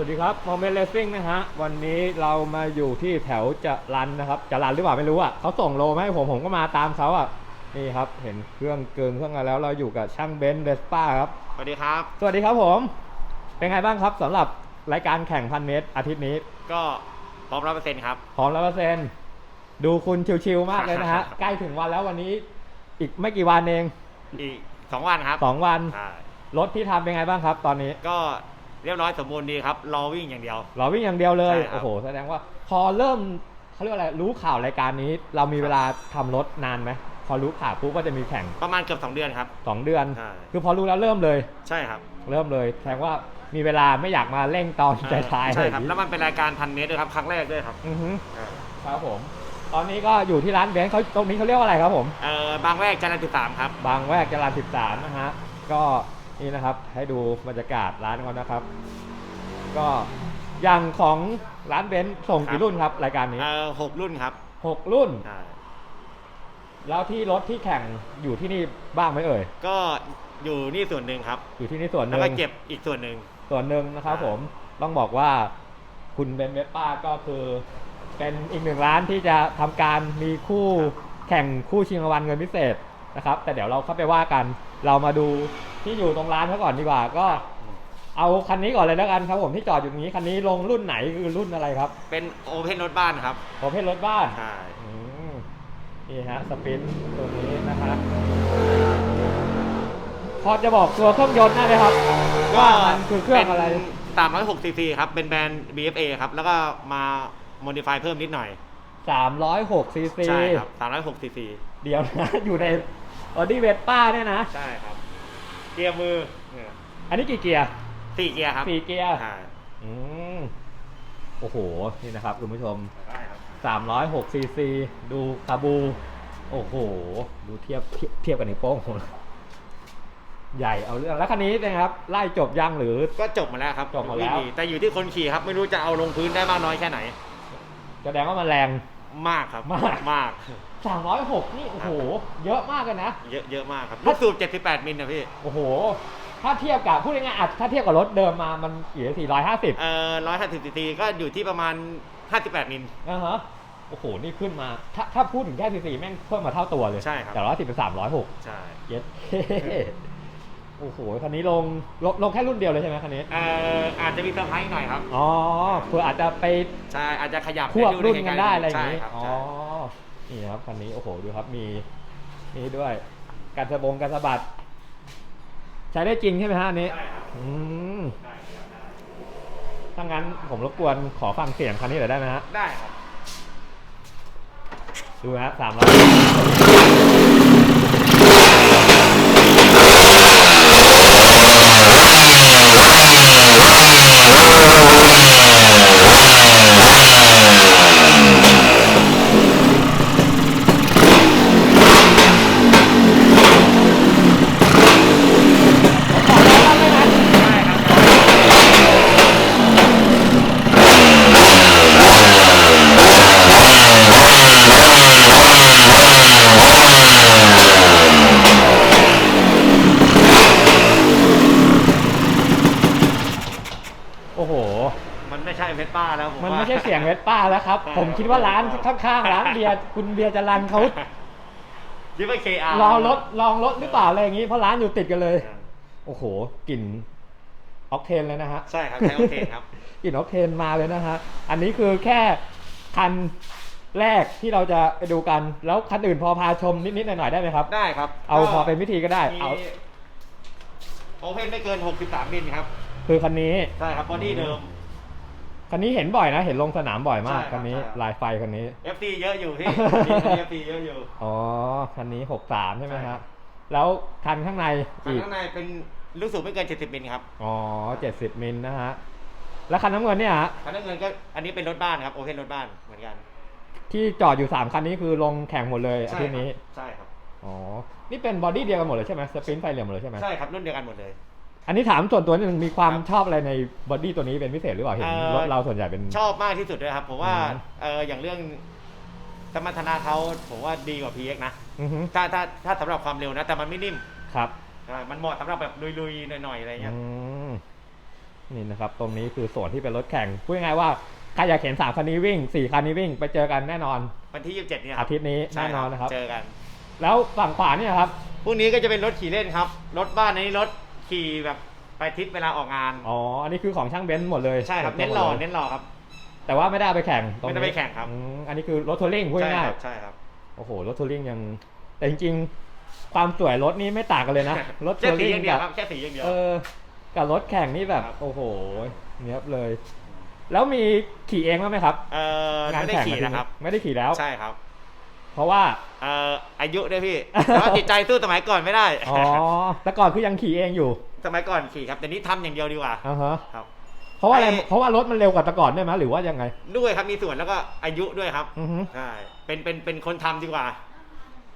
วัสดีครับโมเมนต์เลสซิ่งนะฮะ วันนี้เรามาอยู่ที่แถวจะรันนะครับ จะรันหรือเปล่าไม่รู้อะเขาส่งโลมาให้ผมผมก็มาตามเขาอะ นี่ครับ เห็นเครื่องเกินเครื่องอะไรแล้วเราอยู่กับช่างเบนซ์เวสป้าครับ สวัสดีครับ สวัสดีครับผม เป็นไงบ้างครับสำหรับรายการแข่งพันเมตรอาทิตย์นี้ ก็พร้อมร้อยเปอร์เซ็นต์ครับ พร้อมแล้วเปอร์เซ็นต์ดูคุณชิวๆมากเลยนะฮะ ใกล้ถึงวันแล้ววันนี้ อีกไม่กี่วันเอง อีกสองวันครับสองวันใช่รถที่ทำเป็นไงบ้างครับ ตอนนี้ ก็ เรียบร้อยสมบูรณ์ดีครับ รอวิ่งอย่างเดียว เราวิ่งอย่างเดียวเลยใช่ครับ โอ้โหแสดงว่าพอเริ่มเขาเรียกว่าอะไรรู้ข่าวรายการนี้ เรามีเวลาทำรถนานไหมพอรู้ข่าวปุ๊บก็จะมีแข่งประมาณเกือบสองเดือนครับ2เดือน ใช่ คือพอรู้แล้วเริ่มเลย ใช่ครับเริ่มเลยแสดงว่ามีเวลาไม่อยากมาเร่งตอนใจท้ายๆใช่ครับอะไอย่างงี้แล้วมันเป็นรายการพันเมตรด้วยครับครั้งแรกด้วยครับอือฮึอ่าครับผม ตอนนี้ก็อยู่ที่ร้านเบนซ์เขาตรงนี้เขาเรียกว่าอะไรครับผม เอ่อบางแวกจันทร์ที่สามครับ บางแวกจรัญ13นะฮะ ก็ นี่นะครับ ให้ดูบรรยากาศร้านเขานะครับ ก็อย่างของร้านเบนซ์ส่งครักี่บรุ่นครับ รายการนี้เอ่อหกรุ่นครับหกรุ่น ใช่แล้วที่รถที่แข่งอยู่ที่นี่บ้างไหมเอ่ย ก็อยู่นี่ส่วนหนึ่งครับ อยู่ที่นี่ส่วนหแล้วนึ่ก็งเก็บอีกส่วนหนึ่ง ส่วนหนึ่งนะครับอ่าผมต้องบอกว่าคุณเบนเวสป้าก็คือ เป็นอีกหนึ่งร้านที่จะทำการมีคู่แข่งคู่ชิงรางวัลเงินพิเศษนะครับ แต่เดี๋ยวเราเข้าไปว่ากัน เรามาดูที่อยู่ตรงร้านเขาก่อนดีกว่าก็ เอาคันนี้ก่อนเลยแล้วกันครับผมที่จอดอยู่ตรงนี้คันนี้ลงรุ่นไหนคือรุ่นอะไรครับเป็นโอเพนรถบ้านครับประเภทรถบ้าน ใช่อืมนี่ฮะสปินตัวนี้นะครับพอจะบอกตัวเครื่องยนต์ได้ไหมครับ ว่ามันคือเครื่องอะไรสามร้อยหกซีซีครับเป็นแบรนด์ BFA ครับแล้วก็มาโมดิฟายเพิ่มนิดหน่อย306ซีซีใช่ครับสามร้อยหกซีซีเดี๋ยวนะ อยู่ใน ออดี้เวสป้าเนี่ยนะ ใช่ครับ เกียร์มือเนี่ยอันนี้กี่เกียร์สี่เกียร์ครับสี่เกียร์ใช่อืม โอ้โห นี่นะครับคุณผู้ชม ได้ครับ306ซีซีดูคาบู โอ้โห ดูเทียบเทียบเทียบกับนิ้วโป้งผมใหญ่เอาเรื่อง แล้วคันนี้นะครับ ไล่จบยังหรือ ก็จบมาแล้วครับจบหมดแล้วงแต่อยู่ที่คนขี่ครับไม่รู้จะเอาลงพื้นได้มากน้อยแค่ไหน แสดงว่ามันแรง มากครับมาก มาก306นี่โอ้โห เยอะมากเลยนะ เยอะเยอะมากครับลูกสูบ78 มิลนะพี่โอ้โห ถ้าเทียบกับพูดง่ายๆอะถ้าเทียบกับรถเดิมมามันกี่สี่ร้อยห้าสิบเอ่อร้อยห้าสิบซีซีก็อยู่ที่ประมาณ 58 มิล อ่าฮะโอ้โห นี่ขึ้นมา ถ้าถ้าพูดถึงแค่ซีซีแม่งเพิ่มมาเท่าตัวเลยใช่ครับจากร้อยสิบเป็นสามร้อยหกใช่ เย็ด โอ้โหคันนี้ลงลงลงแค่รุ่นเดียวเลยใช่ไหมคันนี้ เอ่ออาจจะมีเซอร์ไพรส์หน่อยครับ อ๋อเพื่ออาจจะไปใช่ อาจจะขยับควบให้รุ่นใเหกันตุได้ณ์อะไรอย่างนี้ ใช่ครับอ๋อ ใช่นี่นะครับคันนี้โอ้โหดูครับมีนี่ด้วยการสะบงการสะบัด ใช้ได้จริงใช่ไหมฮะอันนี้ใช่ครับอืมได้ครับได้ถ้างั้นผมรบกวนขอฟังเสียงคันนี้หน่อยได้ไหมฮะ ได้ครับ ดูนะฮะสามร้อยโอ้โห มันไม่ใช่เพชรป้าแล้วผม มัน ว่า ไม่ใช่เสียงเวสป้าแล้วครับใช่ผมคิดว่าร้านข้างๆร้านเบียร์คุณเบียร์จรันเขาคิดว่า KR ลองรถลองรถหรือเปล่าอะไรอย่างนี้เพราะร้านอยู่ติดกันเลย โอ้โหกลิ่นออกเทนเลยนะฮะใช่ครับใช้โอเคครับกลิ่นออกเทนมาเลยนะฮะอันนี้คือแค่คันแรกที่เราจะไปดูกัน แล้วคันอื่นพอพาชมนิดๆหน่อยๆได้ไหมครับ ได้ครับ เอาพอเป็นวิธีก็ได้เอาโอเพนไม่เกิน 63มิลครับ คือคันนี้ ใช่ครับบอดี้เดิม คันนี้เห็นบ่อยนะ เห็นลงสนามบ่อยมากใช่ครับคันนี้ใช่ครับ ลายไฟคันนี้ FT เยอะอยู่พี่ FT เยอะอยู่ อ๋อคันนี้หกสามใช่ไหมใช่คครัรับ บ แล้วคันข้างในข้างอีกข้างในเป็นลูกสูบไม่เกิน 70มิลครับอ๋อเจ็ดสิบมิลนะฮะแล้วคันน้ำเงินเนี่ยฮะคันน้ำเงินก็อันนี้เป็นรถบ้านครับโอเพนรถบ้านเหมือนกันที่จอดอยู่สามคันนี้คือลงแข่งหมดเลยอาใช่ทิตย์นี้ใช่ครับ อ๋อนี่เป็นบอดี้เดียวกันหมดเลยใช่ไหมสปรินไฟเหลี่ยมหมดเลยใช่ไหมใช่ครับรุ่นเดียวกันหมดเลย อันนี้ถามส่วนตัวนิดนึงมีความครับชอบอะไรในบอดี้ตัวนี้เป็นพิเศษหรือเปล่าเห็นเอ่อ รถเราส่วนใหญ่เป็น ชอบมากที่สุดด้วยครับผมว่าอืม เอออย่างเรื่องสมรรถนะเขาผมว่าดีกว่า PX นะอือฮึถ้าถ้าถ้าสำหรับความเร็วนะ แต่มันไม่นิ่มครับใช่มันเหมาะสำหรับแบบลุยๆหน่อยๆอะไรเงี้ย อืมนี่นะครับ ตรงนี้คือส่วนที่เป็นรถแข่งพูดง่ายๆว่าใครอยากเห็นสามคันนี้วิ่งสี่คันนี้วิ่งไปเจอกันแน่นอน วันที่ 27เนี่ยคอารับทิตย์นี้ใช่แน่นอนนะครับ เจอกัน แล้วฝั่งขวาเนี่ยครับ พรุ่งนี้ก็จะเป็นรถขี่เล่นครับ รถบ้านอันนี้รถ ขี่แบบไปทริปเวลาออกงาน อ๋อ อันนี้คือของช่างเบนซ์หมดเลยใช่ครับหมดเน้นหล่อลยเน้นหล่อครับ แต่ว่าไม่ได้เอาไปแข่งตรงนี้ไม่ได้ไปแข่งครับ อืมอันนี้คือรถทัวริงพูดใช่ง่ายครับใช่ครับ ๆโอ้โห รถทัวริงยัง แต่จริงๆ ความสวยรถนี่ไม่ต่างกันเลยนะ รถแค่ทัวสีริงอย่างเดียกัวบ ครับแค่สีอย่างเดียว เออ กับรถแข่งนี่แบบ ครับ โอ้โห เนี้ยบเลย แล้วมีขี่เองบ้างไหมครับ เออไม่ได้ขี่นะครับ ไม่ได้ขี่แล้ว ใช่ครับ เพราะว่าเอ่ออายุด้วยพี่แต่ว่าจิตใจสู้สมัยก่อนไม่ได้ อ๋อแต่ก่อนคือยังขี่เองอยู่สมัยก่อนขี่ครับแต่นี้ทำอย่างเดียวดีกว่าอ่าฮะครับ เพราะว่าอะไรไอ้ เพราะว่ารถมันเร็วกว่าแต่ก่อนได้ไหมหรือว่ายังไง ด้วยครับมีส่วนแล้วก็อายุด้วยครับอือฮึใช่เป็นเป็นเป็นคนทำดีกว่า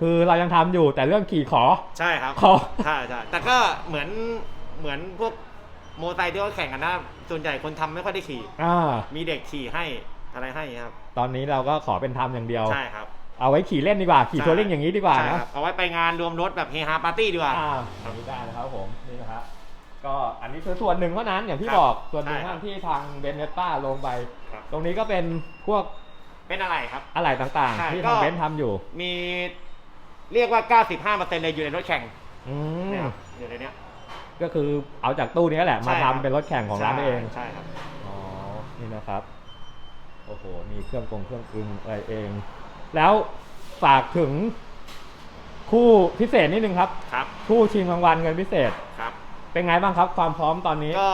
คือเรายังทำอยู่แต่เรื่องขี่ขอ ใช่ครับ ขอ ใช่ใช่แต่ก็เหมือนเหมือนพวกโมอไซค์ที่เขาแข่งกันนะส่วนใหญ่คนทำไม่ค่อยได้ขี่ อ่า มีเด็กขี่ให้อะไรให้ครับ ตอนนี้เราก็ขอเป็นทำอย่างเดียว ใช่ครับ เอาไว้ขี่เล่นดีกว่า ขี่ใช่ทัวริงอย่างนี้ดีกว่าใช่นะครับเอาไว้ไปงานรวมรถแบบเฮฮาปาร์ตี้ดีกว่า อ่าอย่างนี้ได้นะครับผมนี่นะครับก็อันนี้คือส่วนหนึ่งเท่านั้นอย่างที่ครับบอกส่วนหนึ่งใช่ครัเท่าบนั้นที่ทางเบนเนต้าลงไป ครับตรงนี้ก็เป็นพวกเป็นอะไรครับ อะไหล่ต่างใช่ๆ ที่ก็ทางเบนซ์ทำอยู่ มีเรียกว่า 95%เลยอยู่ในรถแข่งอืมเนี่ยครับอยู่ในเนี้ย ก็คือเอาจากตู้นี้แหละใช่มาครัทำบ เป็นรถแข่งของร้านเอง ใช่ครับ อ๋อ นี่นะครับ โอ้โห มีเครื่องกงเครื่องกรึงอะไรเอง แล้วฝากถึงคู่พิเศษนิดนึงครับ ครับ คู่ชิงรางวัลเงินพิเศษ ครับ เป็นไงบ้างครับ ความพร้อมตอนนี้ ก็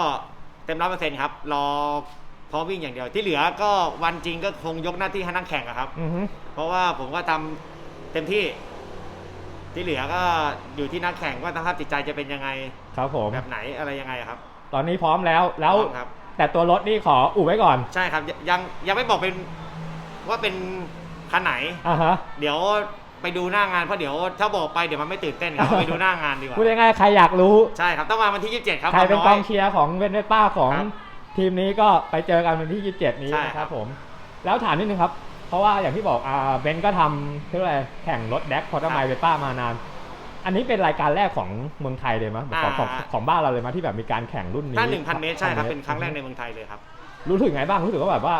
เต็มร้อยเปอร์เซ็นต์ครับ รอพร้อมวิ่งอย่างเดียว ที่เหลือก็วันจริงก็คงยกหน้าที่ให้นักแข่งอะครับ อือฮึเพราะว่าผมก็ทำเต็มที่ ที่เหลือก็อยู่ที่นักแข่งว่าสภาพจิตใจจะเป็นยังไง ครับผม แบบไหนอะไรยังไงอะครับ ตอนนี้พร้อมแล้วแล้ว พร้อมครับ แต่ตัวรถนี่ขออุบไว้ก่อน ใช่ครับยยังยังไม่บอกเป็นว่าเป็น คันไหน อ่าฮะเดี๋ยวไปดูหน้างานเพราะเดี๋ยวถ้าบอกไปเดี๋ยวมันไม่ตื่นเต้นครับไปดูหน้างานดีกว่าพูดง่ายๆใครอยากรู้ ใช่ครับต้องมาวันที่ 27 ครับใครเป็นวามกน้องเชียร์ของเวนเนป้าของครับทีมนี้ก็ไปเจอกันวันที่ 27 นี้ใช่นะคครัรับบ ผม แล้วถามนิดนึงครับ เพราะว่าอย่างที่บอกอ่าเบนก็ทำเรียกว่าอะไรแข่งรถแดกพอร์ตไมล์เวป้ามานาน อันนี้เป็นรายการแรกของเมืองไทยเลยมั้ยของของของบ้านเราเลยมั้ยที่แบบมีการแข่งรุ่นนี้ถ้า1,000 เมตรใช่ครับเป็นครั้งแรกในเมืองไทยเลยครับ รู้สึกไงบ้างรู้สึกว่าแบบว่า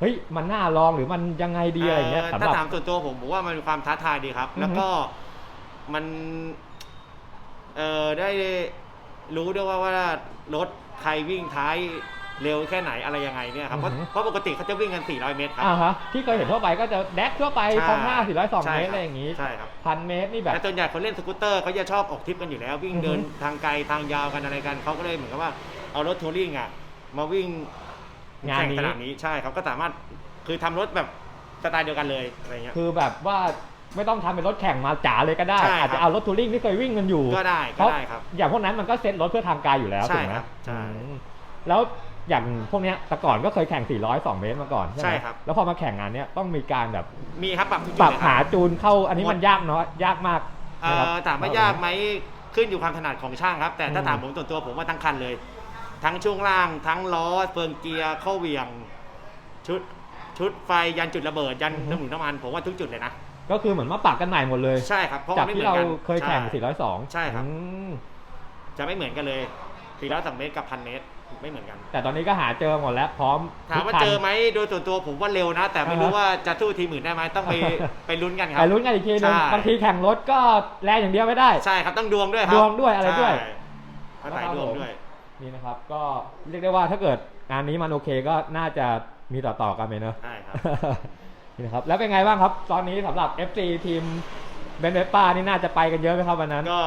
เฮ้ยมันน่าลองหรือมันยังไงดีอะไรอย่างเงี้ยเอ่อสำหถ้ารับ ถามส่วนตัวผมผมว่ามันมีความท้าทายดีครับ อือฮึ แล้วก็มันเอ่อได้รู้ด้วยว่าว่ารถใครวิ่งท้ายเร็วแค่ไหนอะไรยังไงเนี่ยครับเพราะเพราะปกติเขาจะวิ่งกัน 400 เมตรครับ อ่าฮะที่เคยเห็นทั่วไปก็จะแดกทั่วไปใช่คอมหน้า402ใช่เมตรคบอะไรอย่างงี้ใช่ครับพันเมตรนี่แบบ แต่ส่วนใหญ่คนเล่นสกูตเตอร์เขาจะชอบออกทริปกันอยู่แล้ว วิ่งอือฮึ เดินทางไกลทางยาวกันอะไรกันเขาก็เลยเหมือนกับว่าเอารถทัวริงอะมาวิ่ง งานแข่งนี้ สนามนี้ใช่เขาก็สามารถคือทำรถแบบสไตล์เดียวกันเลยอะไรเงี้ย คือแบบว่าไม่ต้องทำเป็นรถแข่งมาจ๋าเลยก็ได้ ใช่ครับ อาจจะเอารถทัวริงที่เคยวิ่งกันอยู่ ก็ได้เพก็ราะได้ครับ อย่างพวกนั้นมันก็เซ็ตรถเพื่อทางไกลอยู่แล้วใช่ถูกไหมครับใช่อืมแล้วอย่างพวกเนี้ยแต่ก่อนก็เคยแข่ง402 เมตรมาก่อนใช่ไหมใช่ครับ แล้วพอมาแข่งงานเนี้ยต้องมีการแบบมีครับปรับทุกปจุดรับเลยคหารับ จูนเข้าอันนี้หมดมันยากเนาะยากมากเอ่นะครับ อถามว่ายากไหมขึ้นอยู่ความถนัดของช่างครับ แต่ถ้าอืม ถามผมส่วนตัวผมว่าทั้งคันเลย ทั้งช่วงล่าง ทั้งล้อเฟืองเกียร์เข้าเหวียง ชุดชุดไฟยันจุดระเบิดยันน้ำหนุนน้ำมันผมว่าทุกจุดเลยนะ ก็คือเหมือนมาปรับกันใหม่หมดเลย ใช่ครับเพราะจากมันไม่ที่เหมือเรานกันเคยแข่ง ใช่ 402ใช่ครับ อืมจะไม่เหมือนกันเลย402เมตรกับพันเมตรไม่เหมือนกัน แต่ตอนนี้ก็หาเจอหมดแล้วพร้อมถามว่าทุกคัน เจอไหมโดยส่วนตัวผมว่าเร็วนะ แต่ไม่รู้อ่าฮะ ว่าจะสู้ทีมอื่นได้ไหมต้องไปไปลุ้นกันครัไปบ ลุ้นกันอีกทีนึงใช่ บางทีแข่งรถก็แรงอย่างเดียวไม่ได้ ใช่ครับต้องดวงด้วยครับดวงด้วยอะไรด้วย ใช่อาศัยดวงด้วย นี่นะครับ ก็เรียกได้ว่าถ้าเกิดงานนี้มันโอเคก็น่าจะมีต่อๆกันไปเนอะ ใช่ครับ นี่นะครับ แล้วเป็นไงบ้างครับ ตอนนี้สำหรับ FC ทีมเบนเวป้านี่น่าจะไปกันเยอะไหมครับวันนั้นก็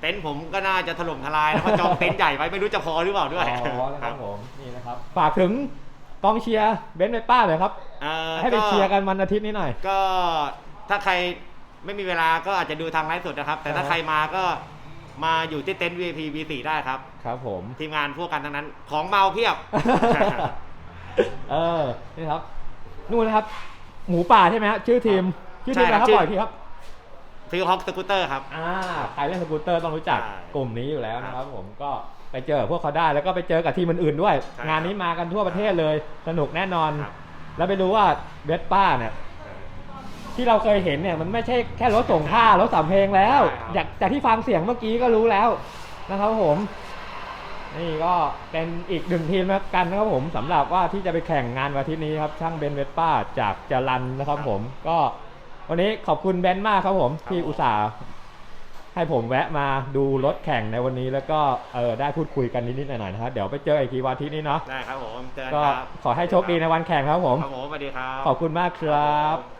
เต็นท์ผมก็น่าจะถล่มทลายนะเพราะจองเต็นท์ใหญ่ไว้ไม่รู้จะพอหรือเปล่าด้วยอ๋อนะครับผมนี่นะครับ ฝากถึงกองเชียร์เบนเวป้าเลยครับ เอ่อให้ไปเชียร์กันวันอาทิตย์นี้หน่อย ก็ถ้าใครไม่มีเวลาก็อาจจะดูทางไลฟ์สดนะครับ แต่ถ้าอ่าฮะใครมาก็ มาอยู่ที่เต็นท์ VIP V4 ได้ครับ ครับผม ทีมงานพวกกันทั้งนั้น ของเมาเพียบ เออ นี่ครับ นู่นนะครับ หมูป่าใช่ไหมฮะชื่อทีม ชื่อทีมอะไรครับใช่ครับบ่อยทีครับ ฟิลฮอกสกูตเตอร์ครับ อ่า ใครเล่นสกูตเตอร์ต้องรู้จักใช่กลุ่มนี้อยู่แล้วนะคครัรับบผม ก็ไปเจอพวกเขาได้ แล้วก็ไปเจอกับทีมอื่นๆด้วย ใช่งานนี้มากันทั่วประเทศเลย สนุกแน่นอน ครับ แล้วไปรู้ว่าเวสป้าเนี่ย ที่เราเคยเห็นเนี่ยมันไม่ใช่แค่รถส่งผ้ารถสำเพลงแล้วใช่ครับจากจากที่ฟังเสียงเมื่อกี้ก็รู้แล้วนะครับผม นี่ก็เป็นอีกหนึ่งทีมแล้วกันนะครับผมสำหรับว่าที่จะไปแข่งงานวันอาทิตย์นี้ครับ ช่างเบนเวสป้าจากจรันนะครับครับผม ก็วันนี้ขอบคุณเบนซ์มากครับผมครับที่อุตส่าห์ให้ผมแวะมาดูรถแข่งในวันนี้แล้วก็เออได้พูดคุยกันนิดๆหน่อยๆนะครับเดี๋ยวไปเจออีกทีวันอาทิตย์นี้เนาะได้ครับผมเจอกันก็ครับขอให้โชคดีในวันแข่งครับผม ครับผมสวัสดีครับ ขอบคุณมากครับผม